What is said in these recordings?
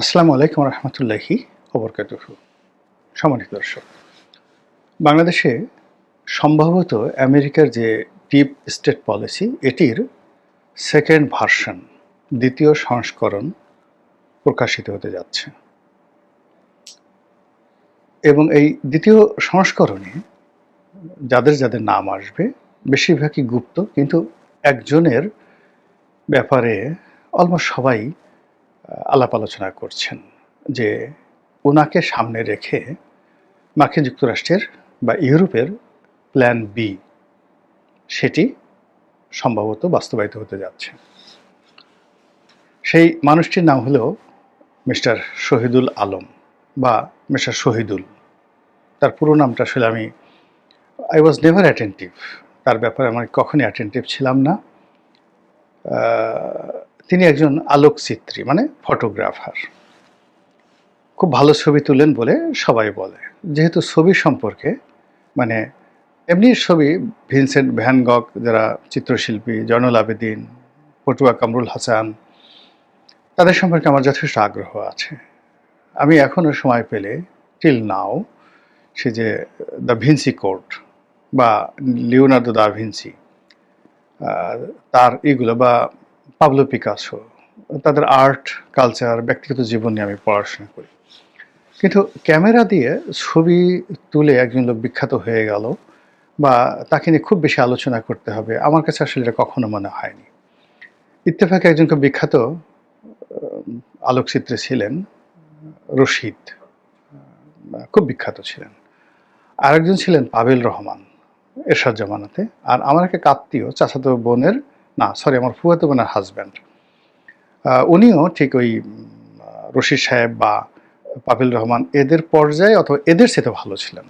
আসসালামু আলাইকুম রহমতুল্লাহি ওবরকাতুহ। সম্মানিত দর্শক, বাংলাদেশে সম্ভবত আমেরিকার যে ডিপ স্টেট পলিসি, এটির সেকেন্ড ভার্সন, দ্বিতীয় সংস্করণ প্রকাশিত হতে যাচ্ছে। এবং এই দ্বিতীয় সংস্করণে যাদের যাদের নাম আসবে, বেশিরভাগই গুপ্ত, কিন্তু একজনের ব্যাপারে অলমোস্ট সবাই আলাপ আলোচনা করছেন যে ওনাকে সামনে রেখে মার্কিন যুক্তরাষ্ট্রের বা ইউরোপের প্ল্যান বি সেটি সম্ভবত বাস্তবায়িত হতে যাচ্ছে। সেই মানুষটির নাম হলো মিস্টার শহীদুল আলম বা মিস্টার শহীদুল। তার পুরো নামটা আসলে আমি আই ওয়াজ নেভার অ্যাটেন্টিভ তার ব্যাপারে আমি কখনই অ্যাটেন্টিভ ছিলাম না। তিনি একজন আলোকচিত্রী মানে ফটোগ্রাফার। খুব ভালো ছবি তুলেন বলে সবাই বলে। যেহেতু ছবি সম্পর্কে মানে এমনি ছবি, ভিনসেন্ট ভ্যানগক যারা চিত্রশিল্পী, জয়নুল আবেদিন, পটুয়া কামরুল হাসান, তাদের সম্পর্কে আমার যথেষ্ট আগ্রহ আছে। আমি এখনও সময় পেলে টিল নাও সে যে দ্য ভিনসি কোর্ট বা লিওনার্দো দা ভিনসি তার এগুলো বা পাবলো পিকাসো। তাদের আর্ট, কালচার, ব্যক্তিগত জীবন নিয়ে আমি পড়াশোনা করি। কিন্তু ক্যামেরা দিয়ে ছবি তুলে একজন লোক বিখ্যাত হয়ে গেল বা তাকে নিয়ে খুব বেশি আলোচনা করতে হবে, আমার কাছে আসলে এটা কখনো মনে হয়নি। ইত্তেফাকে একজন খুব বিখ্যাত আলোকচিত্রী ছিলেন, রশিদ খুব বিখ্যাত ছিলেন। আরেকজন ছিলেন পাবেল রহমান, এরশাদ জামানাতে। আর আমার একটা আত্মীয়, চাচাতো বোনের না সরি আমার ফুয়াতো বোনের হাজব্যান্ড উনিও ঠিক ওই রশিদ সাহেব বা পাবিল রহমান এদের পর্যায়ে অথবা এদের সাথে ভালো ছিলেন।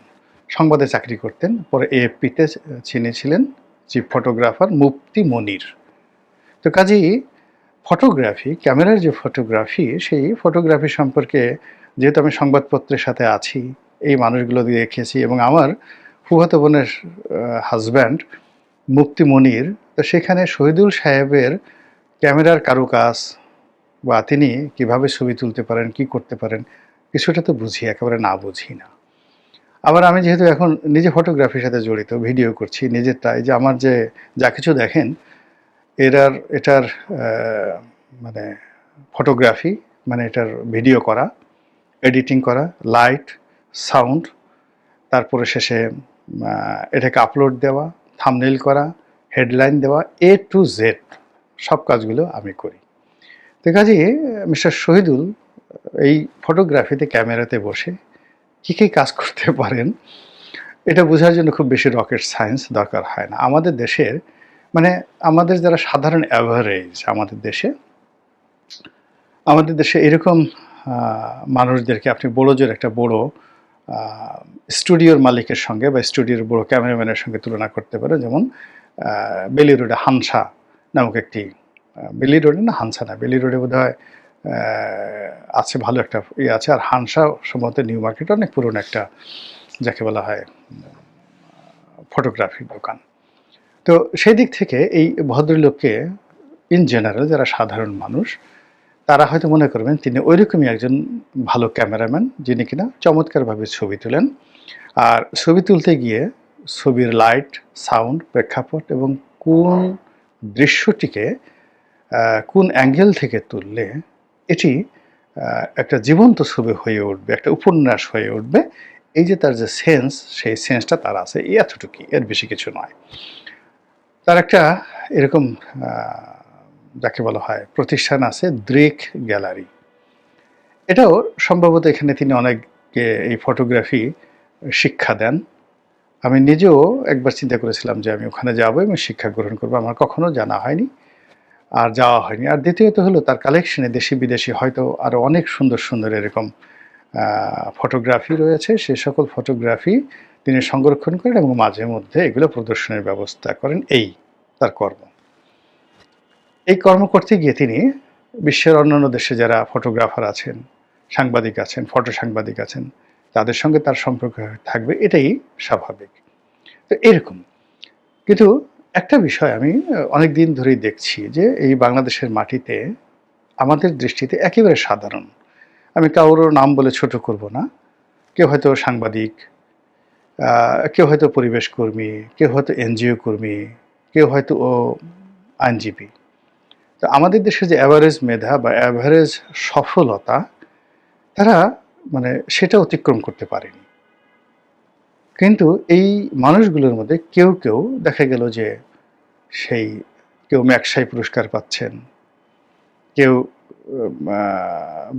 সংবাদে চাকরি করতেন, পরে এএফপিতে চিনেছিলেন চিফ ফটোগ্রাফার মুফতি মনির। তো কাজেই ফটোগ্রাফি ক্যামেরার যে ফটোগ্রাফি সেই ফটোগ্রাফি সম্পর্কে যেহেতু আমি সংবাদপত্রের সাথে আছি, এই মানুষগুলো দিয়ে দেখেছি এবং আমার ফুফাতো বোনের হাজব্যান্ড মুফতি মনির তো সেখানে শহীদুল সাহেবের ক্যামেরার কারুকাজ বা তিনি কীভাবে ছবি তুলতে পারেন, কি করতে পারেন, কিছুটা তো বুঝি, একেবারে না বুঝি না। আবার আমি যেহেতু এখন নিজে ফটোগ্রাফির সাথে জড়িত ভিডিও করছি নিজেরটা এই যে আমার যে যা কিছু দেখেন এটার এটার মানে ফটোগ্রাফি মানে এটার ভিডিও করা এডিটিং করা লাইট সাউন্ড তারপরে শেষে এটাকে আপলোড দেওয়া থামনেল করা হেডলাইন দেওয়া এ টু জেড সব কাজগুলো আমি করি। তো কাজে, মিস্টার শহীদুল, এই ফটোগ্রাফিতে, ক্যামেরাতে বসে কী কী কাজ করতে পারেন, এটা বোঝার জন্য খুব বেশি রকেট সায়েন্স দরকার হয় না। আমাদের দেশের মানে আমাদের যারা সাধারণ অ্যাভারেজ আমাদের দেশে আমাদের দেশে এরকম মানুষদেরকে আপনি বড় জোর একটা বড় স্টুডিওর মালিকের সঙ্গে বা স্টুডিওর বড় ক্যামেরাম্যানের সঙ্গে তুলনা করতে পারে যেমন বেলি রোডে হানসা নামক একটি বেলি রোডে না, হানসা না, বেলি রোডে বোধ হয় আছে ভালো একটা ইয়ে আছে। আর হানসা সম্ভবত নিউ মার্কেট অনেক পুরনো একটা যাকে বলা হয় ফটোগ্রাফির দোকান। তো সেই দিক থেকে এই ভদ্রলোককে ইন জেনারেল যারা সাধারণ মানুষ, তারা হয়তো মনে করবেন তিনি ওইরকমই একজন ভালো ক্যামেরাম্যান যিনি কিনা চমৎকারভাবে ছবি তোলেন। আর ছবি তুলতে গিয়ে ছবির লাইট, সাউন্ড, প্রেক্ষাপট এবং কোন দৃশ্যটিকে কোন অ্যাঙ্গেল থেকে তুললে এটি একটা জীবন্ত ছবি হয়ে উঠবে, একটা উপন্যাস হয়ে উঠবে। এই যে তার যে সেন্স, সেই সেন্সটা তার আছে এই এতটুকুই, এর বেশি কিছু নয়। তার একটা এরকম যাকে বলা হয় প্রতিষ্ঠান আছে, দ্রেক গ্যালারি। এটাও সম্ভবত এখানে তিনি অনেককে এই ফটোগ্রাফি শিক্ষা দেন। আমি নিজেও একবার চিন্তা করেছিলাম যে আমি ওখানে যাব এবং শিক্ষা গ্রহণ করব। আমার কখনো জানা হয়নি আর যাওয়া হয়নি। আর দ্বিতীয়ত হলো তার কালেকশনে দেশি বিদেশি হয়তো আরও অনেক সুন্দর সুন্দর এরকম ফটোগ্রাফি রয়েছে। সে সকল ফটোগ্রাফি তিনি সংরক্ষণ করেন এবং মাঝে মধ্যে এগুলো প্রদর্শনের ব্যবস্থা করেন। এই তার কর্ম। এই কর্ম করতে গিয়ে তিনি বিশ্বের অন্যান্য দেশে যারা ফটোগ্রাফার আছেন, সাংবাদিক আছেন ফটো সাংবাদিক আছেন তাদের সঙ্গে তার সম্পর্ক থাকবে, এটাই স্বাভাবিক। তো এরকম। কিন্তু একটা বিষয় আমি অনেক দিন ধরেই দেখছি যে এই বাংলাদেশের মাটিতে আমাদের দৃষ্টিতে একেবারে সাধারণ। আমি কারোর নাম বলে ছোট করব না। কেউ হয়তো সাংবাদিক কেউ হয়তো পরিবেশ কর্মী, কেউ হয়তো এনজিও কর্মী, কেউ হয়তো ও আইনজীবী। তো আমাদের দেশে যে অ্যাভারেজ মেধা বা অ্যাভারেজ সফলতা, তারা মানে সেটা অতিক্রম করতে পারেনি। কিন্তু এই মানুষগুলোর মধ্যে কেউ কেউ দেখা গেল যে সেই কেউ ম্যাকসাই পুরস্কার পাচ্ছেন, কেউ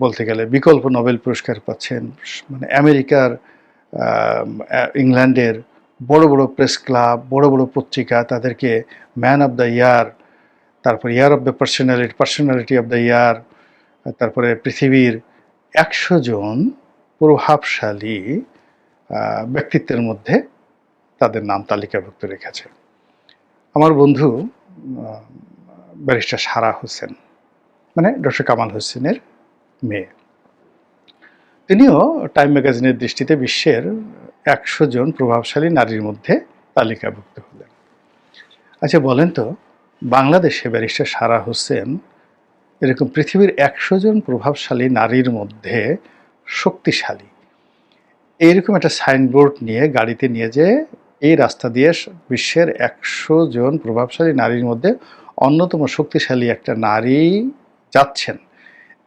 বলতে গেলে বিকল্প নোবেল পুরস্কার পাচ্ছেন মানে আমেরিকার ইংল্যান্ডের বড় বড় প্রেস ক্লাব, বড় বড় পত্রিকা, তাদেরকে ম্যান অফ দ্য ইয়ার, তারপর year of the personality personality of the year, তারপরে পৃথিবীর একশো জন প্রভাবশালী ব্যক্তিত্বের মধ্যে তাদের নাম তালিকাভুক্ত রেখেছে। আমার বন্ধু ব্যারিস্টার সারা হোসেন মানে ডক্টর কামাল হোসেনের মেয়ে। তিনিও টাইম ম্যাগাজিনের দৃষ্টিতে বিশ্বের একশো জন প্রভাবশালী নারীর মধ্যে তালিকাভুক্ত হলেন। আচ্ছা বলেন তো, বাংলাদেশে ব্যারিস্টার সারা হোসেন এরকম পৃথিবীর একশো জন প্রভাবশালী নারীর মধ্যে শক্তিশালী। এইরকম একটা সাইনবোর্ড নিয়ে, গাড়িতে নিয়ে যে এই রাস্তা দিয়ে বিশ্বের একশো জন প্রভাবশালী নারীর মধ্যে অন্যতম শক্তিশালী একটা নারী যাচ্ছেন।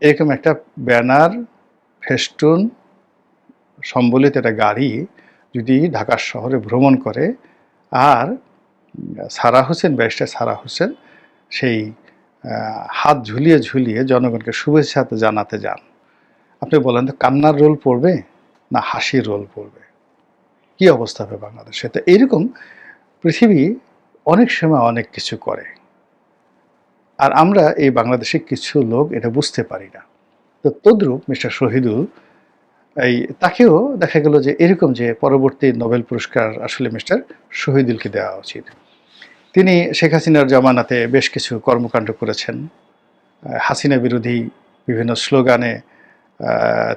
এরকম একটা ব্যানার, ফেস্টুন, সম্বলিত একটা গাড়ি যদি ঢাকা শহরে ভ্রমণ করে, আর সারা হোসেন, ব্যারিস্টার সারা হোসেন সেই হাত ঝুলিয়ে ঝুলিয়ে জনগণকে শুভেচ্ছা জানাতে যান। আপনি বলেন তো, কান্নার রোল পড়বে না হাসির রোল পড়বে? কি অবস্থা হবে বাংলাদেশে? তো এইরকম পৃথিবী অনেক সময় অনেক কিছু করে। আর আমরা এই বাংলাদেশের কিছু লোক এটা বুঝতে পারি না। তো তদ্রূপ মিস্টার শহীদুল এই তাকেও দেখা গেল যে এরকম যে পরবর্তী নোবেল পুরস্কার আসলে মিস্টার শহীদুলকে দেওয়া উচিত। তিনি শেখ হাসিনার জামানাতে বেশ কিছু কর্মকাণ্ড করেছেন। হাসিনা বিরোধী বিভিন্ন স্লোগানে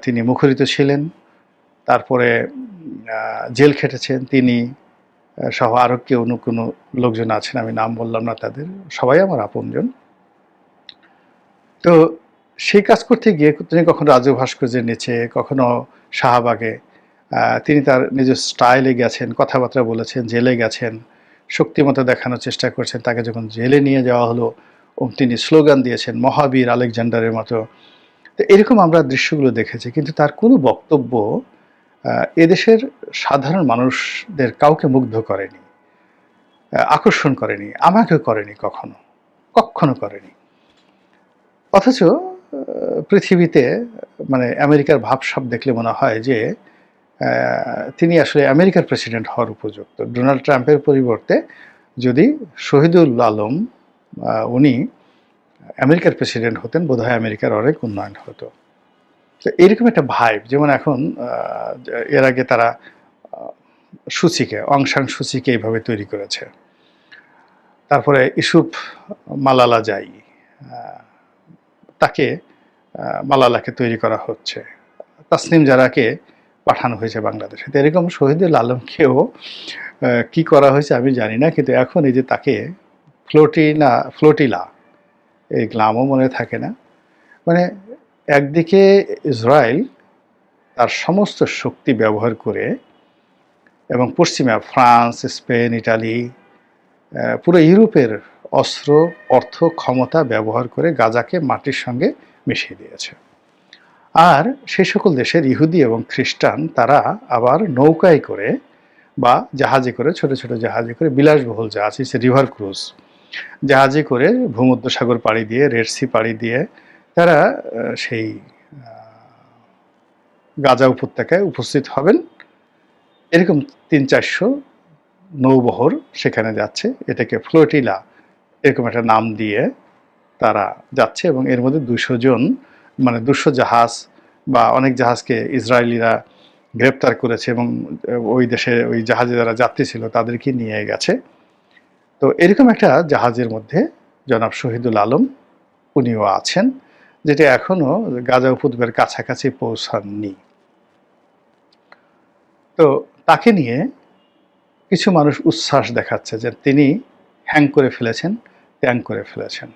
তিনি মুখরিত ছিলেন। তারপরে জেল খেটেছেন। তিনি সহ আরও কেউ অন্য কোনো লোকজন আছেন, আমি নাম বললাম না তাদের, সবাই আমার আপনজন। তো সেই কাজ করতে গিয়ে তিনি কখনো রাজু ভাস্কর্যের নিচে, কখনো শাহবাগে তিনি তার নিজের স্টাইলে গেছেন, কথাবার্তা বলেছেন, জেলে গেছেন। শক্তিমতো দেখানোর চেষ্টা করছেন। তাকে যখন জেলে নিয়ে যাওয়া হলো তিনি স্লোগান দিয়েছেন, মহাবীর আলেকজান্ডারের মতো। তো এরকম আমরা দৃশ্যগুলো দেখেছি, কিন্তু তার কোনো বক্তব্য এদেশের সাধারণ মানুষদের কাউকে মুগ্ধ করেনি আকর্ষণ করেনি, আমাকেও করেনি কখনো কখনো করেনি। অথচ পৃথিবীতে মানে আমেরিকার ভাবসাব দেখলে মনে হয় যে তিনি আসলে আমেরিকার প্রেসিডেন্ট হওয়ার উপযুক্ত। ডোনাল্ড ট্রাম্পের পরিবর্তে যদি শহীদুল আলম উনি আমেরিকার প্রেসিডেন্ট হতেন, বোধহয় আমেরিকার অনেক উন্নয়ন হতো। তো এরকম একটা ভাইব, যেমন এখন এর আগে তারা সূচিকে অংশাং সূচিকে এইভাবে তৈরি করেছে। তারপরে ইসুফ মালালা যাই তাকে মালালাকে তৈরি করা হচ্ছে। তাসনিম জারাকে পাঠানো হয়েছে বাংলাদেশে। তো এরকম শহীদুল আলমকেও কি করা হয়েছে আমি জানি না, কিন্তু এখন এই যে তাকে ফ্লোটিনা, ফ্লোটিলা, এই নামও মনে থাকে না। মানে একদিকে ইসরায়েল তার সমস্ত শক্তি ব্যবহার করে এবং পশ্চিমা ফ্রান্স, স্পেন, ইটালি পুরো ইউরোপের অস্ত্র অর্থ ক্ষমতা ব্যবহার করে গাজাকে মাটির সঙ্গে মিশিয়ে দিয়েছে। আর সেই সকল দেশের ইহুদি এবং খ্রিস্টান, তারা আবার নৌকায় করে বা জাহাজে করে, ছোট ছোট জাহাজে করে, বিলাসবহুল জাহাজ হচ্ছে রিভার ক্রুজ, জাহাজে করে ভূমধ্যসাগর পাড়ি দিয়ে রেডসি পাড়ি দিয়ে, তারা সেই গাজা উপত্যকায় উপস্থিত হবেন। এরকম তিন চারশো নৌবহর সেখানে যাচ্ছে। এটাকে ফ্লোটিলা এরকম একটা নাম দিয়ে তারা যাচ্ছে এবং এর মধ্যে দুশো জন মানে দুশো জাহাজ বা অনেক জাহাজকে ইসরায়েলিরা গ্রেপ্তার করেছে এবং ওই দেশে ওই জাহাজে যারা যাত্রী ছিল তাদেরকে নিয়ে গেছে। তো এরকম একটা জাহাজের মধ্যে জনাব শহীদুল আলম উনিও আছেন, যেটা এখনও গাজা উপদ্বীপের কাছাকাছি পৌঁছাননি। তো তাকে নিয়ে কিছু মানুষ উচ্ছ্বাস দেখাচ্ছে যে তিনি হ্যাং করে ফেলেছেন ট্যাং করে ফেলেছেন।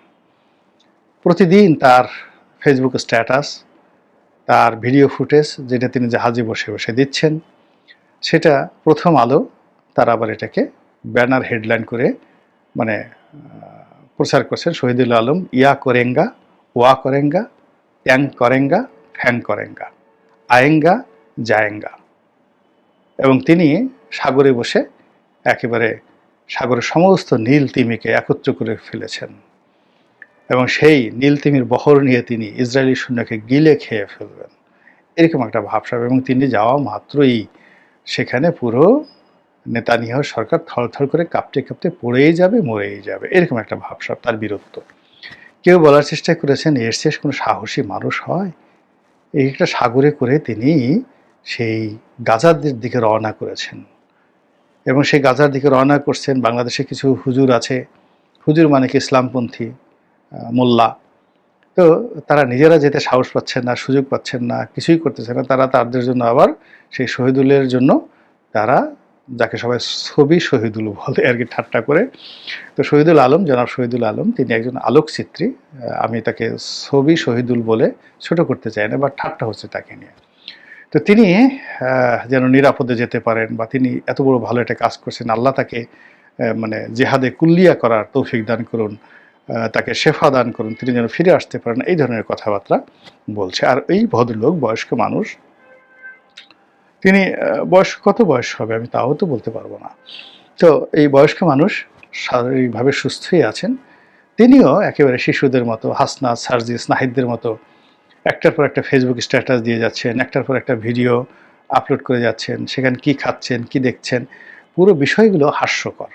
প্রতিদিন তার ফেসবুক স্ট্যাটাস তার ভিডিও ফুটেজ যেটা তিনি জাহাজে বসে বসে দিচ্ছেন, সেটা প্রথম আলো তারা আবার এটাকে ব্যানার হেডলাইন করে মানে প্রচার করছেন শহীদুল আলম, ইয়া করেঙ্গা, ওয়া করেঙ্গা ট্যাং করেঙ্গা, ফ্যাং করেঙ্গা, আয়েঙ্গা, জায়েঙ্গা। এবং তিনি সাগরে বসে একেবারে সাগরের সমস্ত নীল তিমিকে একত্র করে ফেলেছেন। এবং সেই নীল তিমির বহর নিয়ে তিনি ইসরায়েলি সৈন্যকে গিলে খেয়ে ফেলবেন। এরকম একটা ভাবসাব এবং তিনি যাওয়া মাত্রই সেখানে পুরো নেতানিয়াহ সরকার থরথর করে কাঁপতে কাঁপতে পড়েই যাবে, মরেই যাবে। এরকম একটা ভাবসাব, তার বীরত্ব। কেউ বলার চেষ্টা করেছেন, এর শেষ কোনো সাহসী মানুষ হয়? এই একটা সাগরে করে তিনি সেই গাজাদের দিকে রওনা করেছেন। এবং সেই গাজার দিকে রওনা করছেন, বাংলাদেশে কিছু হুজুর আছে। হুজুর মানে কি ইসলামপন্থী? মোল্লা। তো তারা নিজেরা যেতে সাহস পাচ্ছেন না, সুযোগ পাচ্ছেন না, কিছুই করতেছে না। তারা তাদের জন্য আবার সেই শহীদুলের জন্য তারা যাকে সবাই ছবি শহীদুল বলে আর কি, ঠাট্টা করে। তো শহীদুল আলম, জনাব শহীদুল আলম, তিনি একজন আলোকচিত্রী। আমি তাকে ছবি শহীদুল বলে ছোট করতে চাই না, বা ঠাট্টা হচ্ছে তাকে নিয়ে। তো তিনি যেন নিরাপদে যেতে পারেন, বা তিনি এত বড় ভালো একটা কাজ করছেন, আল্লাহ তাকে মানে জেহাদে কুল্লিয়া করার তৌফিক দান করুন। তাকে শেফা দান করুন, তিনি যেন ফিরে আসতে পারেন, এই ধরনের কথাবার্তা বলছে। আর এই ভদ্রলোক, বয়স্ক মানুষ, তিনি বয়স কত বয়স হবে আমি তাও তো বলতে পারব না। তো এই বয়স্ক মানুষ শারীরিকভাবে সুস্থই আছেন। তিনিও একেবারে শিশুদের মতো হাসনা সার্জিস, নাহিদদের মতো, একটার পর একটা ফেসবুক স্ট্যাটাস দিয়ে যাচ্ছেন, একটার পর একটা ভিডিও আপলোড করে যাচ্ছেন, সেখানে কি খাচ্ছেন, কি দেখছেন, পুরো বিষয়গুলো হাস্যকর।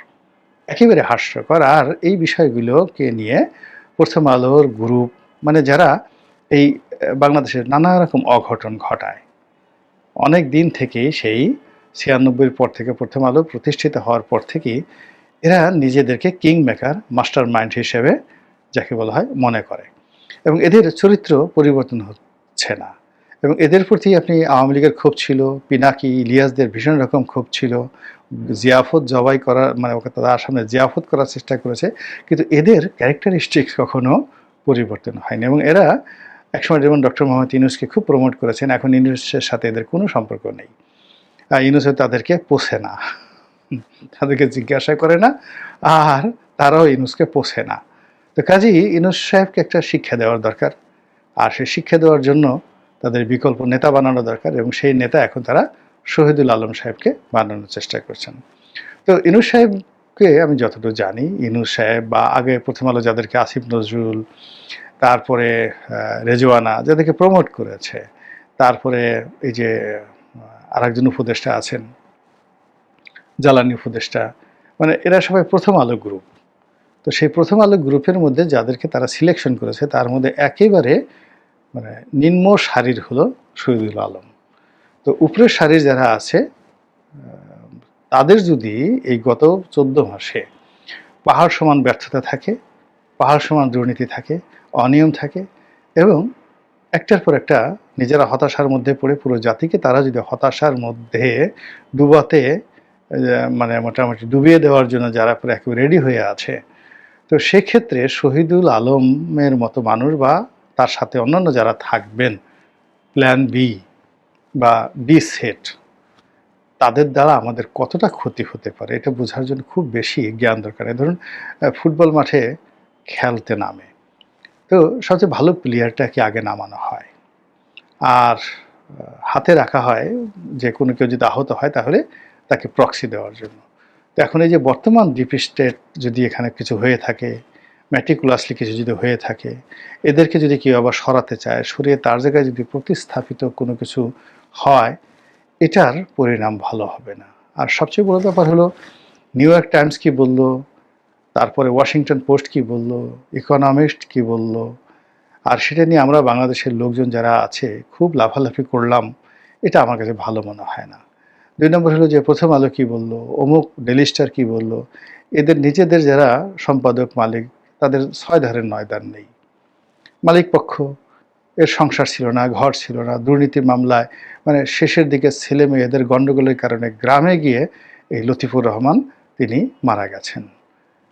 একেবারে হাস্যকর। আর এই বিষয়গুলোকে নিয়ে প্রথম আলোর গ্রুপ মানে যারা এই বাংলাদেশের নানা রকম অঘটন ঘটায়, অনেক দিন থেকেই সেই ছিয়ানব্বইয়ের পর থেকে প্রথম আলো প্রতিষ্ঠিত হওয়ার পর থেকেই এরা নিজেদেরকে কিং মেকার মাস্টার মাইন্ড হিসেবে যাকে বলা হয় মনে করে। এবং এদের চরিত্র পরিবর্তন হচ্ছে না। এবং এদের প্রতি আপনি আওয়ামী লীগের ক্ষোভ ছিল, পিনাকি, ইলিয়াসদের ভীষণ রকম ক্ষোভ ছিল, জিয়াফত জবাই করার মানে ওকে তাদের সামনে জিয়াফত করার চেষ্টা করেছে, কিন্তু এদের ক্যারেক্টারিস্টিক্স কখনো পরিবর্তন হয়নি এবং এরা একসময় যেমন ডক্টর মোহাম্মদ ইউনুসকে খুব প্রমোট করেছেন, এখন ইউনুসের সাথে এদের কোনো সম্পর্ক নেই। আর ইউনুসে তাদেরকে পোষে না, তাদেরকে জিজ্ঞাসা করে না, আর তারাও ইউনুসকে পোষে না। তো কাজেই ইউনুস সাহেবকে একটা শিক্ষা দেওয়ার দরকার, আর সেই শিক্ষা দেওয়ার জন্য তাদের বিকল্প নেতা বানানো দরকার এবং সেই নেতা এখন তারা শহীদুল আলম সাহেবকে বানানোর চেষ্টা করছেন। তো ইনুস সাহেবকে আমি যতটুকু জানি ইনুস সাহেব বা আগে প্রথম আলো যাদেরকে আসিফ নজরুল, তারপরে রেজওয়ানা যাদেরকে প্রমোট করেছে, তারপরে এই যে আরেকজন উপদেষ্টা আছেন, জ্বালানি উপদেষ্টা মানে এরা সবাই প্রথম আলো গ্রুপ তো সেই প্রথম আলো গ্রুপের মধ্যে যাদেরকে তারা সিলেকশন করেছে, তার মধ্যে একেবারে মানে নিম্ন সারির হলো শহীদুল আলম। তো উপরের সারির যারা আছে, তাদের যদি এই গত চোদ্দ মাসে পাহাড় সমান ব্যর্থতা থাকে, পাহাড় সমান দুর্নীতি থাকে, অনিয়ম থাকে এবং একটার পর একটা নিজেরা হতাশার মধ্যে পড়ে পুরো জাতিকে তারা যদি হতাশার মধ্যে ডুবাতে মানে মোটামুটি ডুবিয়ে দেওয়ার জন্য যারা পুরো একেবারে রেডি হয়ে আছে, তো সেক্ষেত্রে শহীদুল আলমের মতো মানুষ বা তার সাথে অন্যান্য যারা থাকবেন প্ল্যান বি বা বি সেট তাদের দ্বারা আমাদের কতটা ক্ষতি হতে পারে এটা বোঝার জন্য খুব বেশি জ্ঞান দরকার। ধরুন ফুটবল মাঠে খেলতে নামে, তো সবচেয়ে ভালো প্লেয়ারটাকে আগে নামানো হয়। আর হাতে রাখা হয়, যে কোনো কেউ যদি আহত হয় তাহলে তাকে প্রক্সি দেওয়ার জন্য। তো এখন এই যে বর্তমান ডিপ স্টেট যদি এখানে কিছু হয়ে থাকে ম্যাটিকুলাসলি কিছু যদি হয়ে থাকে, এদেরকে যদি কেউ আবার সরাতে চায়, সরিয়ে তার জায়গায় যদি প্রতিস্থাপিত কোনো কিছু হয়, এটার পরিণাম ভালো হবে না। আর সবচেয়ে বড় ব্যাপার হলো, নিউ ইয়র্ক টাইমস কি বলল? তারপরে ওয়াশিংটন পোস্ট কি বলল? ইকোনমিস্ট কি বলল? আর সেটা নিয়ে আমরা বাংলাদেশের লোকজন যারা আছে, খুব লাফালাফি করলাম, এটা আমার কাছে ভালো মনে হয় না। দুই নম্বর হলো যে প্রথম আলো কি বলল? অমুক ডেলি স্টার কি বলল? এদের নিজেদের যারা সম্পাদক মালিক তাদের ছয় ধারের নয় দান নেই। মালিক পক্ষ, এর সংসার ছিল না, ঘর ছিল না, দুর্নীতির মামলায় মানে শেষের দিকে ছেলে মেয়েদের গণ্ডগোলের কারণে গ্রামে গিয়ে এই লতিফুর রহমান তিনি মারা গেছেন।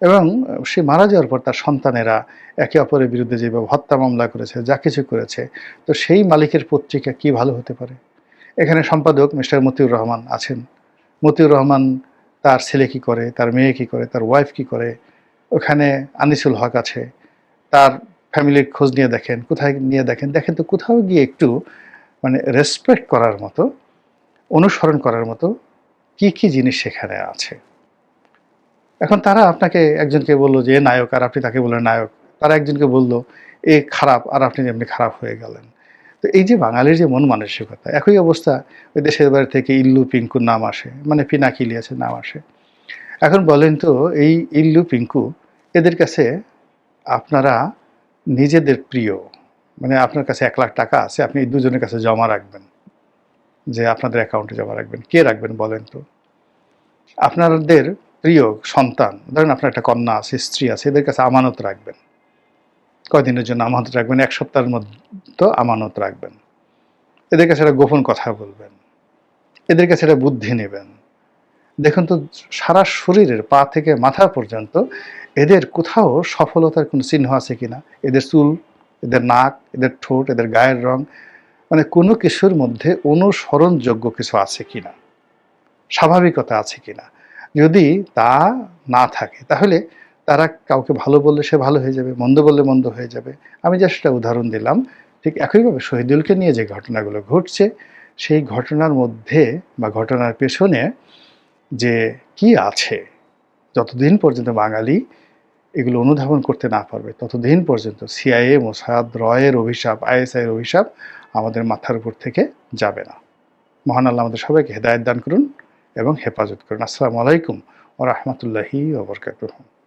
এবং সে মারা যাওয়ার পর তার সন্তানেরা একে অপরের বিরুদ্ধে যেভাবে হত্যা মামলা করেছে, যা কিছু করেছে, তো সেই মালিকের পত্রিকা কি ভালো হতে পারে? এখানে সম্পাদক মিস্টার মতিউর রহমান আছেন। মতিউর রহমান তার ছেলে কি করে, তার মেয়ে কি করে, তার ওয়াইফ কি করে ওখানে আনিসুল হক আছে, তার ফ্যামিলির খোঁজ নিয়ে দেখেন, কোথায় নিয়ে দেখেন দেখেন তো কোথাও গিয়ে একটু মানে রেসপেক্ট করার মতো, অনুসরণ করার মতো কি কি জিনিস সেখানে আছে। এখন তারা আপনাকে একজনকে বলল যে নায়ক, আর আপনি তাকে বললেন নায়ক। তারা একজনকে বলল, এ খারাপ, আর আপনি যেমনি খারাপ হয়ে গেলেন। তো এই যে বাঙালির যে মন মানসিকতা, একই অবস্থা ওই দেশের বাড়ি থেকে ইল্লু পিঙ্কুর নাম আসে মানে পিনাকি ইলিয়াসের নাম আসে। এখন বলেন তো, এই ইল্লু, পিঙ্কু এদের কাছে আপনারা নিজেদের প্রিয় মানে আপনার কাছে এক লাখ টাকা আছে, আপনি এই দুজনের কাছে জমা রাখবেন, যে আপনাদের অ্যাকাউন্টে জমা রাখবেন। কে রাখবেন বলেন তো? আপনাদের প্রিয় সন্তান, ধরেন আপনার একটা কন্যা আছে, স্ত্রী আছে, এদের কাছে আমানত রাখবেন। কয়দিনের জন্য আমানত রাখবেন? এক সপ্তাহের মধ্যে আমানত রাখবেন। এদের কাছে একটা গোপন কথা বলবেন। এদের কাছে একটা বুদ্ধি নেবেন। দেখুন তো, সারা শরীরের পা থেকে মাথা পর্যন্ত এদের কোথাও সফলতার কোনো চিহ্ন আছে কি না এদের চুল, এদের নাক, এদের ঠোঁট, এদের গায়ের রং মানে কোনো কিছুর মধ্যে অনুসরণযোগ্য কিছু আছে কি না স্বাভাবিকতা আছে কি না যদি তা না থাকে, তাহলে তারা কাউকে ভালো বললে সে ভালো হয়ে যাবে, মন্দ বললে মন্দ হয়ে যাবে। আমি যা সেটা উদাহরণ দিলাম। ঠিক একইভাবে শহীদুলকে নিয়ে যে ঘটনাগুলো ঘটছে, সেই ঘটনার মধ্যে বা ঘটনার পেছনে যে কি আছে? যতদিন পর্যন্ত বাঙালি এগুলো অনুধাবন করতে না পারবে, ততদিন পর্যন্ত সিআইএ মোসাদ, রয়ের অভিশাপ আইএসআইয়ের অভিশাপ আমাদের মাথার উপর থেকে যাবে না। মহান আল্লাহ আমাদের সবাইকে হেদায়ত দান করুন এবং হেফাজত করুন। আসসালামু আলাইকুম ও রহমতুল্লাহি ওবরকাতুহ